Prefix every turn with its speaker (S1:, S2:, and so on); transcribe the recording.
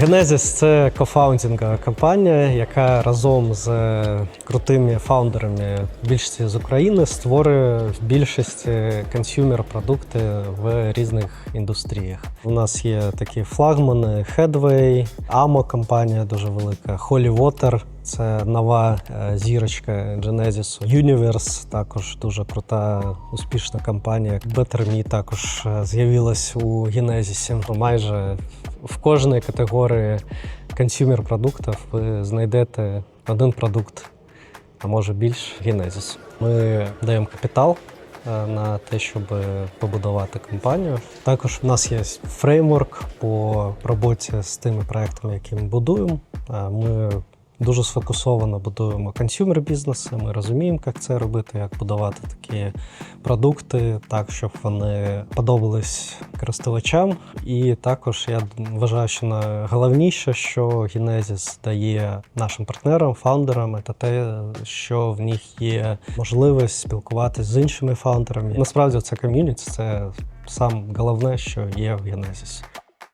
S1: Genesis – це кофаундингова компанія, яка разом з крутими фаундерами більшості з України створює в більшості консюмер продукти в різних індустріях. У нас є такі флагмани Headway, Amo компанія дуже велика, Holy Water – це нова е, зірочка Genesis. Universe також дуже крута, успішна компанія. Better Me також е, з'явилась у Genesis. Майже в кожній категорії консюмер продуктів ви знайдете один продукт, а може більш генезіс. Ми даємо капітал е, на те, щоб побудувати компанію. Також в нас є фреймворк по роботі з тими проектами, які ми будуємо. Е, Ми дуже сфокусовано будуємо консюмер бізнеси. Ми розуміємо, як це робити, як будувати такі продукти, так щоб вони подобались користувачам. І також я вважаю, що найголовніше, що Genesis дає нашим партнерам, фаундерам, це те, що в них є можливість спілкуватися з іншими фаундерами. Насправді це ком'юніті, це саме головне, що є в Genesis.